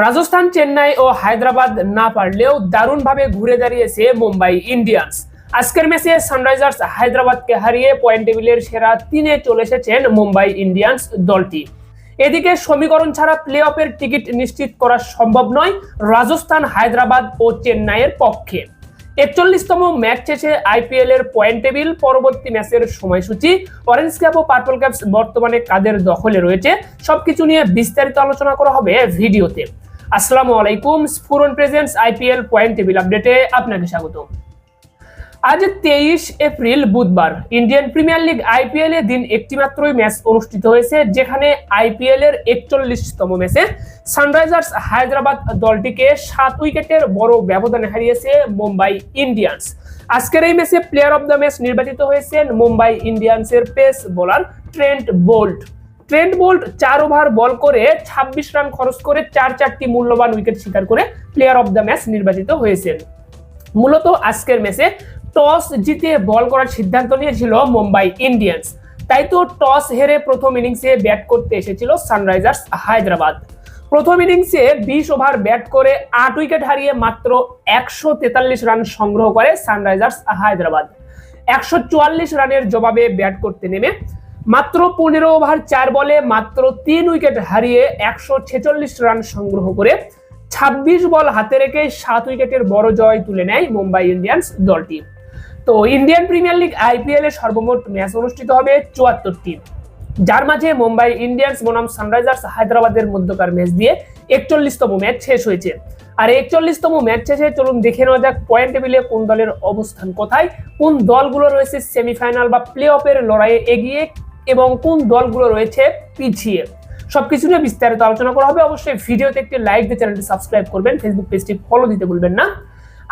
রাজস্থান, চেন্নাই ও হায়দ্রাবাদ না পারলেও দারুণভাবে ঘুরে দাঁড়িয়েছে মুম্বাই ইন্ডিয়ান্স। আজকের ম্যাচে সানরাইজার্স হায়দ্রাবাদকে হারিয়ে পয়েন্ট টেবিলের সেরা তিনে চলে এসেছেন মুম্বাই ইন্ডিয়ান্স দলটি। এদিকে সমীকরণ ছাড়া প্লে অফের টিকিট নিশ্চিত করা সম্ভব নয়, রাজস্থান, হায়দ্রাবাদ ও চেন্নাইয়ের পক্ষে। একচল্লিশতম ম্যাচ শেষে আইপিএল এর পয়েন্ট টেবিল, পরবর্তী ম্যাচের সময়সূচি, অরেঞ্জ ক্যাপ ও পার্পল ক্যাপস বর্তমানে কাদের দখলে রয়েছে, সবকিছু নিয়ে বিস্তারিত আলোচনা করা হবে ভিডিওতে। আসসালামু আলাইকুম, Sphuran presents IPL point table আপডেটে আপনাকে স্বাগত আজ তেইশ এপ্রিল বুধবার। ইন্ডিয়ান প্রিমিয়ার লিগ আইপিএল এ দিন একটি মাত্রই ম্যাচ অনুষ্ঠিত হয়েছে, যেখানে আইপিএল এর একচল্লিশতম ম্যাচে সানরাইজার্স হায়দ্রাবাদ দলটিকে সাত উইকেটের বড় ব্যবধানে হারিয়েছে মুম্বাই ইন্ডিয়ান্স। আজকের এই ম্যাচে প্লেয়ার অব দ্য ম্যাচ নির্বাচিত হয়েছেন Mumbai ইন্ডিয়ান্সের pace bowler Trent Boult. Trent Boult চার ওভার বল করে ২৬ রান খরচ করে চার চারটি মূল্যবান উইকেট শিকার করে প্লেয়ার অব দ্য ম্যাচ নির্বাচিত হয়েছেন। মূলত আজকের ম্যাচে টস জিতে বল করার সিদ্ধান্ত নিয়েছিল মুম্বাই ইন্ডিয়ান্স। তাই তো টস হেরে প্রথম ইনিংসে ব্যাট করতে এসেছিল সানরাইজার্স হায়দ্রাবাদ। প্রথম ইনিংসে বিশ ওভার ব্যাট করে আট উইকেট হারিয়ে মাত্র একশো তেতাল্লিশ রান সংগ্রহ করে সানরাইজার্স হায়দ্রাবাদ। একশো চুয়াল্লিশ রানের জবাবে ব্যাট করতে নেমে মাত্র পনেরো ওভার চার বলে মাত্র তিন উইকেট হারিয়ে একশো ছেচল্লিশ রান সংগ্রহ করে ছাব্বিশ বল হাতে রেখে সাত উইকেটের বড় জয় তুলে নেয় মুম্বাই ইন্ডিয়ান্স দলটি। তো ইন্ডিয়ান প্রিমিয়ার লিগ আইপিএল এর সর্বমোট ম্যাচ অনুষ্ঠিত হবে চুয়াত্তরটি যার মাঝে মুম্বাই ইন্ডিয়ান্স বনাম সানরাইজার্স হায়দ্রাবাদের মধ্যকার ম্যাচ দিয়ে একচল্লিশতম ম্যাচ শেষ হয়েছে। আর একচল্লিশতম ম্যাচ শেষে চলুন দেখে নেওয়া যাক পয়েন্ট টেবিলে কোন দলের অবস্থান কোথায়, কোন দলগুলো রয়েছে সেমিফাইনাল বা প্লে অফের লড়াইয়ে এগিয়ে এবং কোন দলগুলো রয়েছে পিছিয়ে। সবকিছু নিয়ে বিস্তারিত আলোচনা করা হবে। অবশ্যই ভিডিওতে একটি লাইক দিয়ে চ্যানেলটি সাবস্ক্রাইব করবেন। ফেসবুক পেজটি ফলো দিতে ভুলবেন না।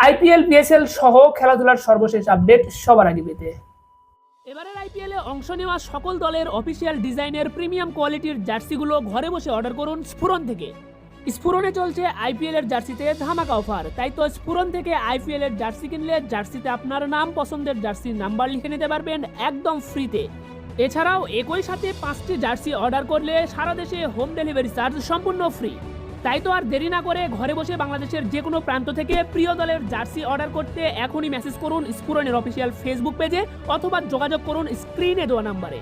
আইপিএল পিএসএল সহ খেলাধুলার সর্বশেষ আপডেট সবার আগে পেতে। এবারের আইপিএলে অংশ নেওয়া সকল দলের অফিসিয়াল ডিজাইনের প্রিমিয়াম কোয়ালিটির জার্সিগুলো ঘরে বসে অর্ডার করুন স্ফুরন থেকে। স্ফুরনে চলছে আইপিএল এর জার্সিতে ধামাকা অফার। তাই তো স্ফুরন থেকে আইপিএল এর জার্সি কিনলে জার্সিতে আপনার নাম পছন্দের জার্সির নাম্বার লিখে নিতে পারবেন একদম ফ্রিতে। এছাড়াও একই সাথে পাঁচটি জার্সি অর্ডার করলে সারা দেশে হোম ডেলিভারি চার্জ সম্পূর্ণ ফ্রি। তাই তো আর দেরি না করে ঘরে বসে বাংলাদেশের যে কোনো প্রান্ত থেকে প্রিয় দলের জার্সি অর্ডার করতে এখনই মেসেজ করুন স্ফুরনের অফিসিয়াল ফেসবুক পেজে অথবা যোগাযোগ করুন স্ক্রিনে দেওয়া নাম্বারে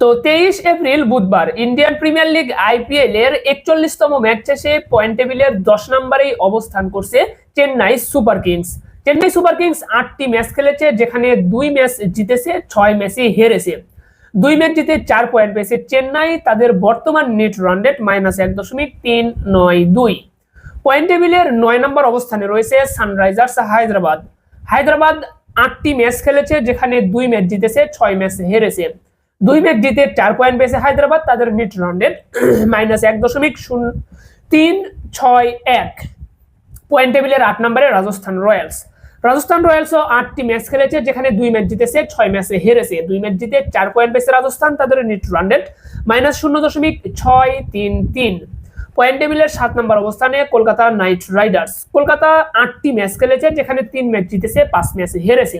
তো তেইশ এপ্রিল বুধবার ইন্ডিয়ান প্রিমিয়ার লিগ আইপিএল এর একচল্লিশতম ম্যাচ শেষে পয়েন্ট টেবিলের দশ নম্বরেই অবস্থান করছে Chennai Super Kings. Chennai Super Kings আটটি ম্যাচ খেলেছে, যেখানে দুই ম্যাচ জিতেছে, ছয় ম্যাচে হেরেছে। দুই ম্যাচ জিতে চার পয়েন্ট পেয়েছে চেন্নাই। তাদের বর্তমান নেট রান রেট মাইনাস এক দশমিক তিন নয় দুই। পয়েন্ট টেবিলের নয় নম্বর অবস্থানে রয়েছে সানরাইজার্স হায়দ্রাবাদ। হায়দ্রাবাদ আটটি ম্যাচ খেলেছে, যেখানে দুই ম্যাচ জিতেছে, ছয় ম্যাচ হেরেছে। দুই ম্যাচ জিতে চার পয়েন্ট পেয়েছে হায়দ্রাবাদ। তাদের নেট রান রেট মাইনাস এক দশমিক শূন্য তিন ছয় এক। পয়েন্ট টেবিলের আট নম্বরে রাজস্থান রয়্যালস। রাজস্থান রয়্যালসও আটটি ম্যাচ খেলেছে, যেখানে দুই ম্যাচ জিতেছে, ছয় ম্যাচে হেরেছে। দুই ম্যাচ জিতে চার পয়েন্ট পেয়েছে রাজস্থান, তাদের নেট রান রেট মাইনাস শূন্য দশমিক ছয় তিন তিন। পয়েন্ট টেবিলের সাত নম্বর অবস্থানে কলকাতা নাইট রাইডার্স। কলকাতা আটটি ম্যাচ খেলেছে, যেখানে তিন ম্যাচ জিতেছে, পাঁচ ম্যাচে হেরেছে।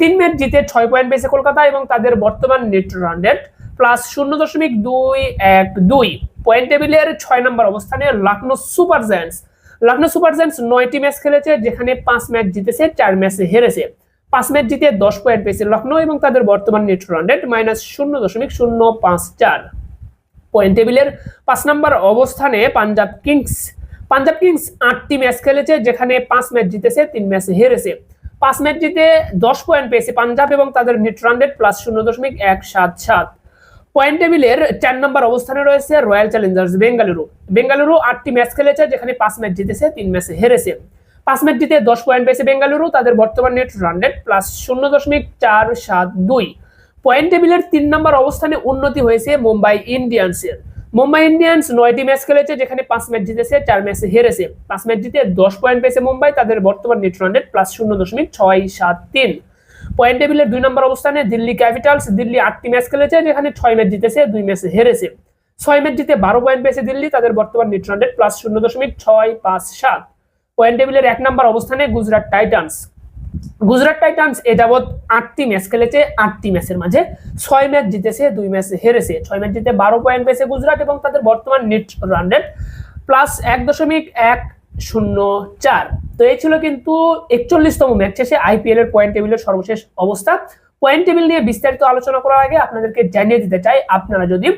তিন ম্যাচ জিতে ছয় পয়েন্ট পেয়েছে কলকাতা এবং তাদের বর্তমান নেট রান রেট প্লাস শূন্য দশমিক দুই এক দুই। পয়েন্ট টেবিলের ছয় নম্বর অবস্থানে Lucknow Super Giants Lucknow Super Giants নয়টি ম্যাচ খেলেছে, যেখানে পাঁচ ম্যাচ জিতেছে, চার ম্যাচে হেরেছে। পাঁচ ম্যাচ জিতে দশ পয়েন্ট পেয়েছে লখনৌ এবং তাদের বর্তমান নেট রান রেট মাইনাস শূন্য দশমিক শূন্য পাঁচ চার। পয়েন্ট টেবিলের পাঁচ নম্বর অবস্থানে পাঞ্জাব কিংস। পাঞ্জাব কিংস আটটি ম্যাচ খেলেছে, যেখানে পাঁচ ম্যাচ জিতেছে, তিন ম্যাচে হেরেছে। পাঁচ ম্যাচ জিতে দশ পয়েন্ট পেয়েছে পাঞ্জাব এবং তাদের নেট রান রেট প্লাস শূন্য দশমিক এক সাত সাত। পয়েন্ট টেবিলের চার নম্বর অবস্থানে রয়েছে রয়্যাল চ্যালেঞ্জার্স বেঙ্গালুরু বেঙ্গালুরু আটটি ম্যাচ খেলেছে, যেখানে পাঁচ ম্যাচ জিতেছে, তিন ম্যাচে হেরেছে। পাঁচ ম্যাচ জিতে দশ পয়েন্ট পেয়েছে বেঙ্গালুরু তাদের বর্তমান নেট রান রেট প্লাস শূন্য দশমিক চার সাত দুই। পয়েন্ট টেবিলের তিন নম্বর অবস্থানে উন্নতি হয়েছে মুম্বাই ইন্ডিয়ান্সের মুম্বাই ইন্ডিয়ান্স নয়টি ম্যাচ খেলেছে, যেখানে পাঁচ ম্যাচ জিতেছে, চার ম্যাচে হেরেছে। পাঁচ ম্যাচ জিতে দশ পয়েন্ট পেয়েছে মুম্বাই তাদের বর্তমান নেট রান রেট প্লাস শূন্য দশমিক ছয় সাত তিন। পয়েন্ট টেবিলের দুই নম্বর অবস্থানে দিল্লি ক্যাপিটালস, দিল্লি আটটি ম্যাচ খেলেছে, যেখানে ছয় ম্যাচ জিতেছে, দুই ম্যাচে হেরেছে। ছয় ম্যাচ জিতে বারো পয়েন্ট পেয়েছে দিল্লি, তাদের বর্তমান নেট রান রেট প্লাস শূন্য দশমিক ছয় পাঁচ সাত। পয়েন্ট টেবিলের এক নম্বর অবস্থানে গুজরাট টাইটান্স। গুজরাট টাইটান্স এ যাবৎ আটটি ম্যাচ খেলেছে আটটি ম্যাচের মাঝে ছয় ম্যাচ জিতেছে, দুই ম্যাচ হেরেছে। ছয় ম্যাচ জিতে বারো পয়েন্ট পেয়েছে গুজরাট এবং তাদের বর্তমান নেট রান রেট প্লাস এক দশমিক এক শূন্য চার। তো এই ছিল কিন্তু একচল্লিশতম ম্যাচ শেষে আইপিএল এর পয়েন্ট টেবিলের সর্বশেষ অবস্থা। পয়েন্ট টেবিল নিয়ে বিস্তারিত আলোচনা করার আগে আপনাদেরকে জানিয়ে দিতে চাই, আপনারা যদি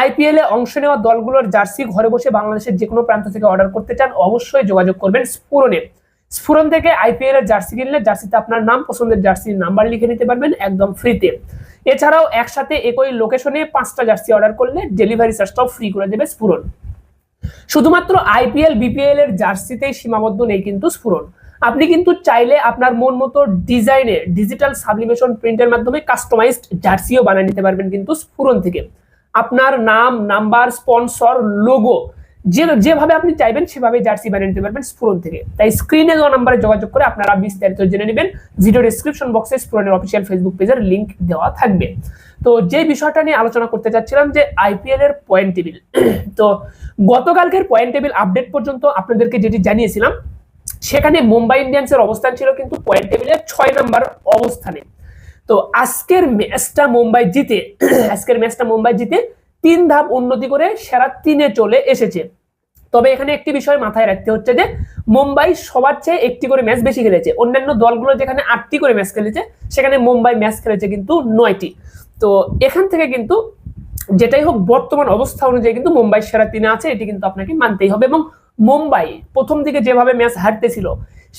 আইপিএল এ অংশ নেওয়া দলগুলোর জার্সি ঘরে বসে বাংলাদেশের যে কোনো প্রান্ত থেকে অর্ডার করতে চান, অবশ্যই যোগাযোগ করবেন স্ফুরনে স্ফুরন থেকে আইপিএল এর জার্সি কিনলে জার্সিতে আপনার নাম, পছন্দের জার্সির নাম্বার লিখে নিতে পারবেন একদম ফ্রিতে এছাড়াও একসাথে একই লোকেশনে পাঁচটা জার্সি অর্ডার করলে ডেলিভারি চার্জটাও ফ্রি করে দেবে স্ফুরন শুধুমাত্র আইপিএল বিপিএল এর জার্সিতেই সীমাবদ্ধ নেই কিন্তু স্ফুরন আপনি কিন্তু চাইলে আপনার মন মতো ডিজাইনে ডিজিটাল সাবলিমেশন প্রিন্টের মাধ্যমে কাস্টমাইজড জার্সিও বানিয়ে নিতে পারবেন কিন্তু স্ফুরন থেকে। আপনার নাম, নাম্বার, স্পন্সর, লোগো যে যেভাবে আপনি চাইবেন সেভাবে জার্সি বানিয়ে নিতে পারবেন স্ফুরন থেকে। তাই স্ক্রিনে দেওয়া নাম্বারে যোগাযোগ করে আপনারা বিস্তারিত জেনে নেবেন। ভিডিও ডিসক্রিপশন বক্সে স্ফুরনের অফিসিয়াল ফেসবুক পেজের লিংক দেওয়া থাকবে। তো যে বিষয়টা নিয়ে আলোচনা করতে চাচ্ছিলাম যে আইপিএল এর পয়েন্ট টেবিল তো গতকালকের পয়েন্ট টেবিল আপডেট পর্যন্ত আপনাদেরকে যেটি জানিয়েছিলাম, সেখানে মুম্বাই ইন্ডিয়ান্সের অবস্থান ছিল কিন্তু পয়েন্ট টেবিলের ছয় নম্বর অবস্থানে। তো আজকের ম্যাচটা মুম্বাই জিতে, আজকের ম্যাচটা মুম্বাই জিতে তিন ধাপ উন্নতি করে সেরা তিনে চলে এসেছে। তবে এখানে একটি বিষয় মাথায় রাখতে হচ্ছে যে, মুম্বাই সবার চেয়ে একটি করে ম্যাচ বেশি খেলেছে। অন্যান্য দলগুলো যেখানে আটটি করে ম্যাচ খেলেছে, সেখানে মুম্বাই ম্যাচ খেলেছে কিন্তু নয়টি। তো এখান থেকে কিন্তু যেটাই হোক বর্তমান অবস্থা অনুযায়ী কিন্তু মুম্বাই সেরা তিনে আছে, এটি কিন্তু আপনাকে মানতেই হবে। এবং মুম্বাই প্রথম দিকে যেভাবে ম্যাচ হারতেছিল,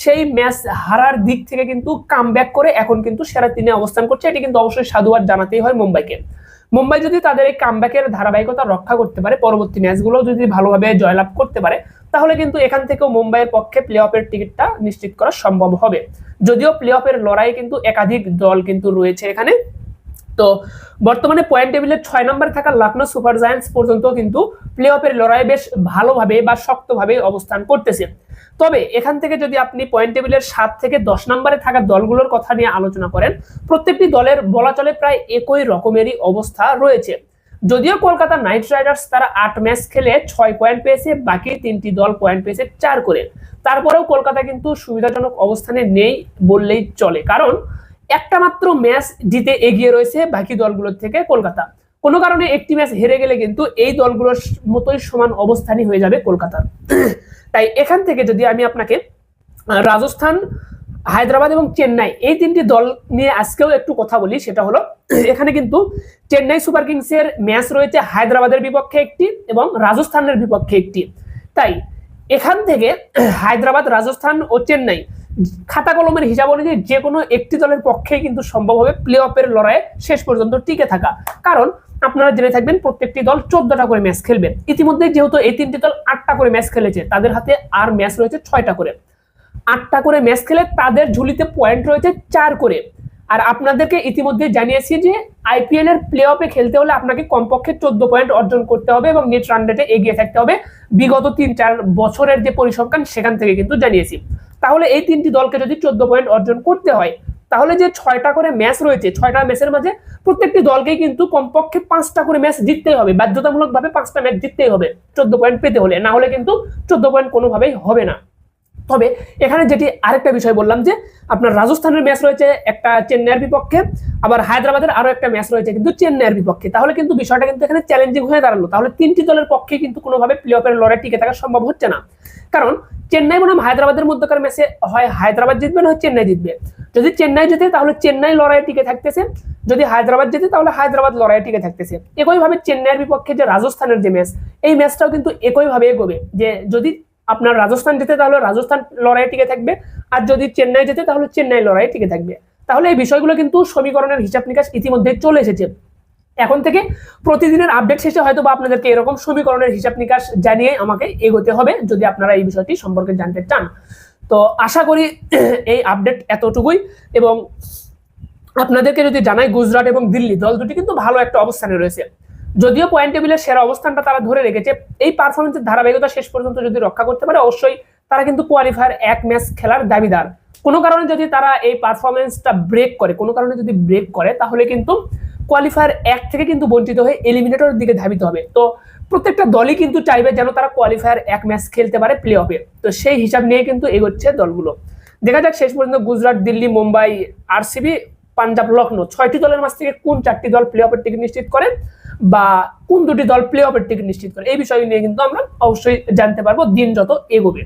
সেই ম্যাচ হারার দিক থেকে কিন্তু কাম করে এখন কিন্তু সেরা তিনে অবস্থান করছে। এটি কিন্তু অবশ্যই সাধুবাদ জানাতেই হয় মুম্বাইকে। মুম্বাই যদি তাদের এই কামব্যাকের ধারাবাহিকতা রক্ষা করতে পারে, পরবর্তী ম্যাচগুলো যদি ভালোভাবে জয়লাভ করতে পারে, তাহলে কিন্তু এখান থেকেও মুম্বাইয়ের পক্ষে প্লে অফের টিকিটটা নিশ্চিত করা সম্ভব হবে। যদিও প্লে অফের লড়াই কিন্তু একাধিক দল কিন্তু রয়েছে এখানে। তো বর্তমানে পয়েন্ট টেবিলের ছয় নম্বরে থাকা লখনৌ সুপার জায়ান্টস পর্যন্ত কিন্তু প্লে অফের লড়াই বেশ ভালোভাবে বা শক্তভাবে অবস্থান করতেছে। তবে এখান থেকে যদি আপনি পয়েন্ট টেবিলের সাত থেকে দশ নম্বরে থাকা দলগুলোর কথা নিয়ে আলোচনা করেন, প্রত্যেকটি দলের বলা চলে প্রায় একই রকমেরই অবস্থা রয়েছে। যদিও কলকাতা নাইট রাইডার্স তারা আট ম্যাচ খেলে ছয় পয়েন্ট পেয়েছে, বাকি তিনটি দল পয়েন্ট পেয়েছে চার করে। তারপরেও কলকাতা কিন্তু সুবিধাজনক অবস্থানে নেই বললেই চলে। কারণ একটা মাত্র ম্যাচ জিতে এগিয়ে রয়েছে বাকি দলগুলোর থেকে কলকাতা। কোনো কারণে একটি ম্যাচ হেরে গেলে কিন্তু এই দলগুলোর মতোই সমান অবস্থানই হয়ে যাবে কলকাতার। তাই এখান থেকে যদি আমি আপনাকে রাজস্থান, হায়দ্রাবাদ এবং চেন্নাই এই তিনটি দল নিয়ে আজকেও একটু কথা বলি, সেটা হলো, এখানে কিন্তু চেন্নাই সুপার কিংসের ম্যাচ রয়েছে হায়দ্রাবাদের বিপক্ষে একটি এবং রাজস্থানের বিপক্ষে একটি। তাই এখান থেকে হায়দ্রাবাদ, রাজস্থান ও চেন্নাই খাতা কলমের হিসাব অনুযায়ী যে কোনো একটি দলের পক্ষে কিন্তু সম্ভব হবে প্লে অফের লড়াইয়ে শেষ পর্যন্ত টিকে থাকা। কারণ আপনারা জেনে থাকবেন প্রত্যেকটি দল চোদ্দটা করে ম্যাচ খেলবে। ইতিমধ্যে যেহেতু এই তিনটি দল আটটা করে ম্যাচ খেলেছে, তাদের হাতে আর ম্যাচ রয়েছে ছয়টা করে। আটটা করে ম্যাচ খেলে তাদের ঝুলিতে পয়েন্ট রয়েছে চার করে। আর আপনাদেরকে ইতিমধ্যে জানিয়েছি যে আইপিএল এর প্লে অফে খেলতে হলে আপনাকে কমপক্ষে চোদ্দ পয়েন্ট অর্জন করতে হবে এবং নেট রান রেটে এগিয়ে থাকতে হবে। বিগত তিন চার বছরের যে পরিসংখ্যান, সেখান থেকে কিন্তু জানিয়েছি। তাহলে এই তিনটি দলকে যদি চোদ্দ পয়েন্ট অর্জন করতে হয়, তাহলে যে ছয়টা করে ম্যাচ রয়েছে, ছয়টা ম্যাচের মাঝে প্রত্যেকটি দলকে কিন্তু কমপক্ষে পাঁচটা করে ম্যাচ জিততেই হবে বাধ্যতামূলক ভাবে পাঁচটা ম্যাচ জিততেই হবে চোদ্দ পয়েন্ট পেতে হলে, না হলে কিন্তু চোদ্দ পয়েন্ট কোনোভাবেই হবে না। তবে এখানে যেটি আরেকটা বিষয় বললাম যে আপনার রাজস্থানের ম্যাচ রয়েছে একটা চেন্নাইয়ের বিপক্ষে, আবার হায়দ্রাবাদের আরও একটা ম্যাচ রয়েছে কিন্তু চেন্নাইয়ের বিপক্ষে। তাহলে কিন্তু বিষয়টা কিন্তু এখানে চ্যালেঞ্জিং হয়ে দাঁড়াল। তাহলে তিনটি দলের পক্ষে কিন্তু কোনোভাবে প্লে অফের লড়াই টিকে থাকা সম্ভব হচ্ছে না। কারণ চেন্নাই বনাম হায়দ্রাবাদের মধ্যকার ম্যাচে হয় হায়দ্রাবাদ জিতবে না হয় চেন্নাই জিতবে। যদি চেন্নাই জিতে তাহলে চেন্নাই লড়াই টিকে থাকতেছে। যদি হায়দ্রাবাদ জিতে তাহলে হায়দ্রাবাদ লড়াই টিকে থাকতেছে। একইভাবে চেন্নাইয়ের বিপক্ষে যে রাজস্থানের যে ম্যাচ এই ম্যাচটাও কিন্তু একইভাবে এগোবে। যে যদি আপনার রাজস্থান যেতে তাহলে রাজস্থান লড়াই টিকে থাকবে। আর যদি চেন্নাই যেতে তাহলে চেন্নাই লড়াই টিকে থাকবে। তাহলে এই বিষয়গুলো কিন্তু সমীকরণের হিসাব নিকাশ ইতিমধ্যে চলে এসেছে। এখন থেকে প্রতিদিনের আপডেট শেষে হয়তো বা আপনাদেরকে এরকম সমীকরণের হিসাব নিকাশ জানিয়ে আমাকে এগোতে হবে, যদি আপনারা এই বিষয়টি সম্পর্কে জানতে চান। তো আশা করি এই আপডেট এতটুকুই। এবং আপনাদেরকে যদি জানাই, গুজরাট এবং দিল্লি দল দুটি কিন্তু ভালো একটা অবস্থানে রয়েছে। যদিও পয়েন্ট টেবিলের সেরা অবস্থানটা তারা ধরে রেখেছে, এই পারফরমেন্সের ধারাবাহিকতা শেষ পর্যন্ত যদি রক্ষা করতে পারে, অবশ্যই তারা কিন্তু কোয়ালিফায়ার এক ম্যাচ খেলার দাবিদার। কোনো কারণে যদি তারা এই পারফরমেন্সটা ব্রেক করে, কোনো কারণে যদি ব্রেক করে, তাহলে কিন্তু কোয়ালিফায়ার এক থেকে কিন্তু বঞ্চিত হয়ে এলিমিনেটরের দিকে ধাবিত হবে। তো প্রত্যেকটা দলই কিন্তু চাইবে যেন তারা কোয়ালিফায়ার এক ম্যাচ খেলতে পারে প্লে অফে তো সেই হিসাব নিয়ে কিন্তু এগোচ্ছে দলগুলো। দেখা যাক শেষ পর্যন্ত গুজরাট, দিল্লি, মুম্বাই, আরসিবি, পাঞ্জাব, লখনৌ, ছয়টি দলের মাঝ থেকে কোন চারটি দল প্লে অফের টিকিট নিশ্চিত করে? বা কোন দুটি দল প্লে অফের টিকিট নিশ্চিত করে, এই বিষয় নিয়ে কিন্তু আমরা অবশ্যই জানতে পারব দিন যত এগোবে।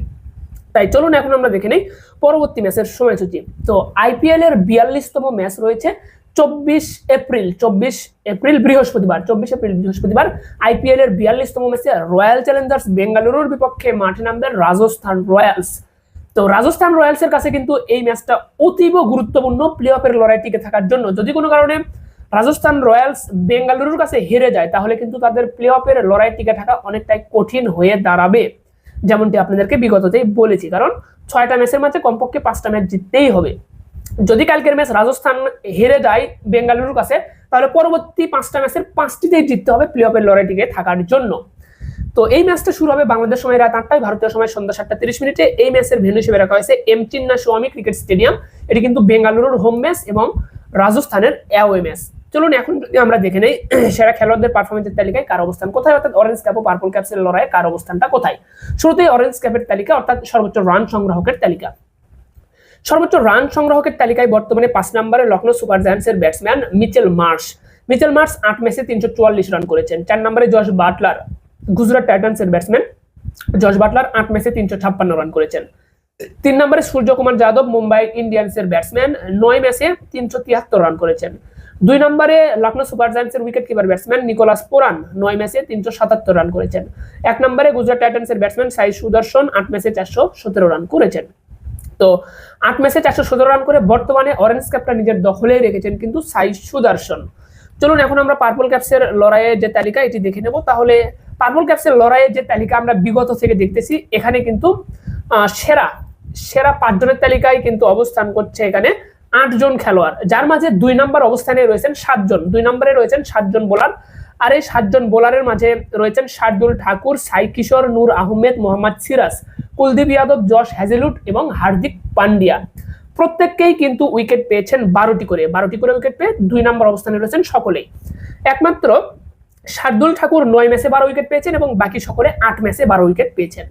তাই চলুন এখন আমরা দেখে নেই পরবর্তী ম্যাচের সময়সূচি। তো আইপিএল এর বিয়াল্লিশতম ম্যাচ রয়েছে চব্বিশ এপ্রিল চব্বিশ এপ্রিল বৃহস্পতিবার, চব্বিশ এপ্রিল বৃহস্পতিবার আইপিএল এর বিয়াল্লিশতম ম্যাচে রয়্যাল চ্যালেঞ্জার্স বেঙ্গালুরুর বিপক্ষে মাঠে নামবে রাজস্থান রয়্যালস তো রাজস্থান রয়্যালস এর কাছে কিন্তু এই ম্যাচটা অতীব গুরুত্বপূর্ণ প্লে অফের লড়াই টিকে থাকার জন্য। যদি কোনো কারণে রাজস্থান রয়্যালস বেঙ্গালুরুর কাছে হেরে যায়, তাহলে কিন্তু তাদের প্লে অফের লড়াই টিকে থাকা অনেকটাই কঠিন হয়ে দাঁড়াবে। যেমনটি আপনাদেরকে বিগততেই বলেছি, কারণ ছয়টা ম্যাচের মাঝে কমপক্ষে পাঁচটা ম্যাচ জিততেই হবে। যদি কালকের ম্যাচ রাজস্থান হেরে যায় বেঙ্গালুরুর কাছে, তাহলে পরবর্তী পাঁচটা ম্যাচের পাঁচটিতেই জিততে হবে প্লে অফের লড়াই টিকে থাকার জন্য। তো এই ম্যাচটা শুরু হবে বাংলাদেশ সময় রাত আটটায়, ভারতীয় সময় সন্ধ্যা সাতটা তিরিশ মিনিটে। এই ম্যাচের ভেন্যু হিসেবে রাখা হয়েছে এম চিন্না স্বামী ক্রিকেট স্টেডিয়াম। এটি কিন্তু বেঙ্গালুরুর হোম ম্যাচ এবং রাজস্থানের অ্যাওয়ে ম্যাচ। চলুন এখন যদি আমরা দেখে নেই, সেরা খেলোয়াড়দের পারফরমেন্সের তালিকায় কার অবস্থান কোথায়? অর্থাৎ অরেঞ্জ ক্যাপ ও পার্পল ক্যাপসের লড়াইয়ে কার অবস্থানটা কোথায়? শুরুতেই অরেঞ্জ ক্যাপের তালিকা, অর্থাৎ সর্বোচ্চ রান সংগ্রাহকের তালিকা। সর্বোচ্চ রান সংগ্রাহকের তালিকায় বর্তমানে পাঁচ নম্বরে Lucknow Super জায়ান্টসের batsman Mitchell Marsh Mitchell Marsh আট ম্যাচে তিনশো চুয়াল্লিশ রান করেছেন। চার নম্বরে জশ বাটলার গুজরাট টাইটান্সের ব্যাটসম্যান জশ বাটলার আট ম্যাচে তিনশো ছাপ্পান্ন রান করেছেন। তিন নম্বরে সূর্যকুমার যাদব মুম্বাই ইন্ডিয়ান্সের ব্যাটসম্যান নয় ম্যাচে তিনশো তিয়াত্তর রান করেছেন। দুই নম্বরে Lucknow Super জায়ান্টসের wicket keeper batsman Nicholas Pooran নয় ম্যাচে তিনশো সাতাত্তর রান করেছেন। এক নম্বরে গুজরাট টাইটান্সের ব্যাটসম্যান সাই সুদর্শন আট ম্যাচে চারশো সতেরো রান করেছেন। তো আট ম্যাচে চারশো সতেরো রান করে বর্তমানে অরেঞ্জ ক্যাপটা নিজের দখলেই রেখেছেন কিন্তু সাই সুদর্শন। চলুন এখন আমরা পার্পল ক্যাপসের লড়াইয়ের যে তালিকা, এটি দেখে নেব। তাহলে পার্পল ক্যাপসের লড়াইয়ের যে তালিকা আমরা বিগত থেকে দেখতেছি, এখানে কিন্তু সেরা সেরা পাঁচজনের তালিকায় কিন্তু অবস্থান করছে এখানে আটজন খেলোয়াড়, যার মাঝে দুই নম্বর অবস্থানে রয়েছেন সাতজন। দুই নম্বরে রয়েছেন সাতজন বোলার আর এই সাতজন বোলারের মাঝে রয়েছেন শার্দুল ঠাকুর সাই কিশোর নূর আহমেদ, মোহাম্মদ সিরাজ, কুলদীপ যাদব, যশ হ্যাজেলুট এবং হার্দিক পান্ডিয়া। প্রত্যেককেই কিন্তু উইকেট পেয়েছেন বারোটি করে। বারোটি করে উইকেট পেয়ে দুই নম্বর অবস্থানে রয়েছেন সকলেই। একমাত্র শার্দুল ঠাকুর নয় ম্যাচে বারো উইকেট পেয়েছেন এবং বাকি সকলে আট ম্যাচে বারো উইকেট পেয়েছেন।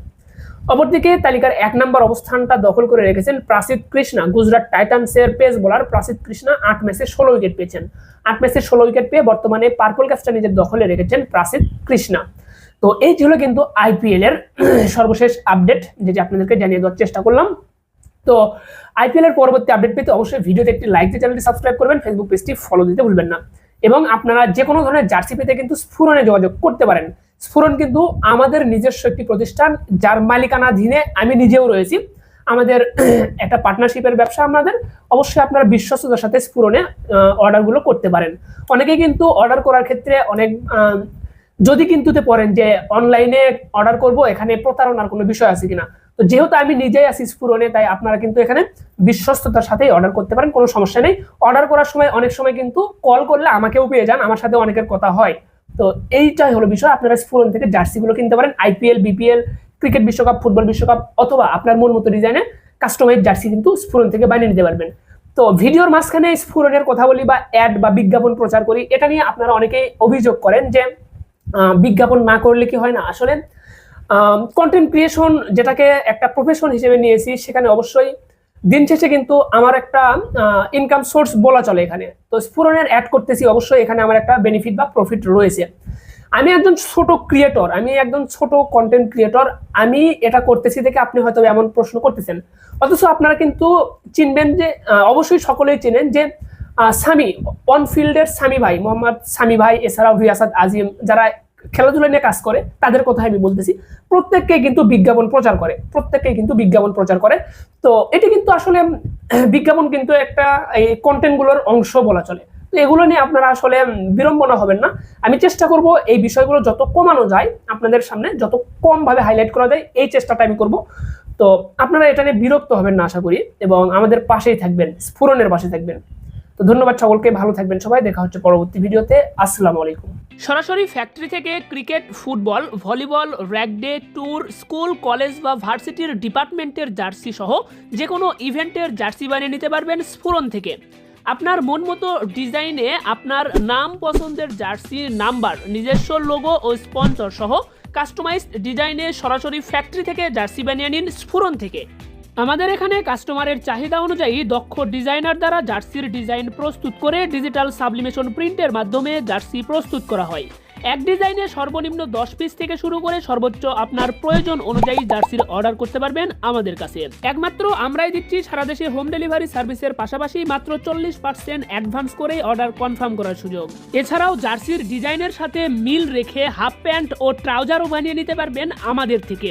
অপরদিকে তালিকার এক নম্বর অবস্থানটা দখল করে রেখেছেন প্রাসিদ কৃষ্ণা, গুজরাট টাইটান্সের পেস বোলার প্রাসিদ কৃষ্ণা, আট ম্যাচে ষোলো উইকেট পেয়েছেন। আট ম্যাচে ষোলো উইকেট পেয়ে বর্তমানে পার্পল ক্যাপটা নিজের দখলে রেখেছেন প্রাসিদ কৃষ্ণা। তো এই ছিল কিন্তু আইপিএল এর সর্বশেষ আপডেট, যেটি আপনাদেরকে জানিয়ে দেওয়ার চেষ্টা করলাম। তো আইপিএল এর পরবর্তী আপডেট পেতে অবশ্যই ভিডিওতে একটি লাইক দিয়ে চ্যানেলটি সাবস্ক্রাইব করবেন, ফেসবুক পেজটি ফলো দিতে ভুলবেন না। এবং আপনারা যে কোনো ধরনের জার্সি পেতে কিন্তু স্ফুরনে যোগাযোগ করতে পারেন। স্ফুরন কিন্তু আমাদের নিজস্ব একটি প্রতিষ্ঠান, যার মালিকানাধীনে আমি নিজেও রয়েছি। আমাদের একটা পার্টনারশিপের ব্যবসা আমাদের। অবশ্যই আপনারা বিশ্বস্ততার সাথে স্ফুরনে অর্ডারগুলো করতে পারেন। অনেকেই কিন্তু অর্ডার করার ক্ষেত্রে অনেক যদি কিন্তুতে পড়েন যে অনলাইনে অর্ডার করব, এখানে প্রতারণার কোনো বিষয় আছে কিনা। তো যেহেতু আমি নিজেই আছি স্ফুরনে তাই আপনারা কিন্তু এখানে বিশ্বস্ততার সাথেই অর্ডার করতে পারেন, কোনো সমস্যা নেই। অর্ডার করার সময় অনেক সময় কিন্তু কল করলে আমাকেও পেয়ে যান, আমার সাথে অনেকের কথা হয়। তো এইটাই হলো বিষয়। আপনারা স্ফুরন থেকে জার্সিগুলো কিনতে পারেন আইপিএল বিপিএল ক্রিকেট বিশ্বকাপ ফুটবল বিশ্বকাপ, অথবা আপনার মন মতো ডিজাইনে কাস্টমাইজ জার্সি কিন্তু স্ফুরন থেকে বানিয়ে নিতে পারবেন। তো ভিডিওর মাঝখানে স্ফুরনের কথা বলি বা অ্যাড বা বিজ্ঞাপন প্রচার করি, এটা নিয়ে আপনারা অনেকেই অভিযোগ করেন যে বিজ্ঞাপন না করলে কি হয় না? আসলে কন্টেন্ট ক্রিয়েশন যেটাকে একটা প্রফেশন হিসেবে নিয়েছি, সেখানে অবশ্যই দিন শেষে কিন্তু আমার একটা ইনকাম সোর্স বলা চলে এখানে। তো স্ফুরনের অ্যাড করতেছি অবশ্যই এখানে আমার একটা বেনিফিট বা প্রফিট রয়েছে। আমি একজন ছোট ক্রিয়েটর আমি একজন ছোট কন্টেন্ট ক্রিয়েটর আমি এটা করতেছি দেখে আপনি হয়তো এমন প্রশ্ন করতেছেন। অথচ আপনারা কিন্তু চিনবেন যে অবশ্যই সকলেই চেনেন যে আহ, সামি অন ফিল্ডের সামি ভাই মোহাম্মদ সামি ভাই এছাড়াও রিয়াসাদ আজিম যারা খেলাধুলা নিয়ে কাজ করে, তাদের কথা আমি বলতেছি। প্রত্যেককে কিন্তু বিজ্ঞাপন প্রচার করে, প্রত্যেককে কিন্তু বিজ্ঞাপন প্রচার করে। তো এটি কিন্তু আসলে, বিজ্ঞাপন কিন্তু একটা এই কন্টেন্টগুলোর অংশ বলা চলে। তো এগুলো নিয়ে আপনারা আসলে বিড়ম্বনা হবেন না। আমি চেষ্টা করব এই বিষয়গুলো যত কমানো যায় আপনাদের সামনে, যত কম ভাবে হাইলাইট করা যায়, এই চেষ্টাটা আমি করব। তো আপনারা এটা নিয়ে বিরক্ত হবেন না, আশা করি। এবং আমাদের পাশেই থাকবেন স্ফুরনের পাশে থাকবেন। তো ধন্যবাদ সকলকে, ভালো থাকবেন সবাই, দেখা হচ্ছে পরবর্তী ভিডিওতে, আসসালামু আলাইকুম। সরাসরি ফ্যাক্টরি থেকে ক্রিকেট ফুটবল ভলিবল র্যাকডে ট্যুর স্কুল কলেজ বা ভার্সিটির ডিপার্টমেন্টের জার্সি সহ যে কোনো ইভেন্টের জার্সি বানিয়ে নিতে পারবেন স্ফুরন থেকে। আপনার মন মতো ডিজাইনে আপনার নাম পছন্দের জার্সি নাম্বার নিজস্ব লোগো ও স্পন্সর সহ কাস্টমাইজড ডিজাইনে সরাসরি ফ্যাক্টরি থেকে জার্সি বানিয়ে নিন স্ফুরন থেকে। আমাদের এখানে কাস্টমারের চাহিদা অনুযায়ী দক্ষ ডিজাইনার দ্বারা জার্সির ডিজাইন প্রস্তুত করে ডিজিটাল সাবলিমেশন প্রিন্টের মাধ্যমে জার্সি প্রস্তুত করা হয়। এক ডিজাইনে সর্বনিম্ন দশ পিস থেকে শুরু করে সর্বোচ্চ আপনার প্রয়োজন অনুযায়ী জার্সির অর্ডার করতে পারবেন আমাদের কাছে। একমাত্র আমরাই দিচ্ছি সারা দেশে হোম ডেলিভারি সার্ভিসের পাশাপাশি মাত্র চল্লিশ পার্সেন্ট অ্যাডভান্স করে অর্ডার কনফার্ম করার সুযোগ। এছাড়াও জার্সির ডিজাইনের সাথে মিল রেখে হাফ প্যান্ট ও ট্রাউজারও বানিয়ে নিতে পারবেন আমাদের থেকে।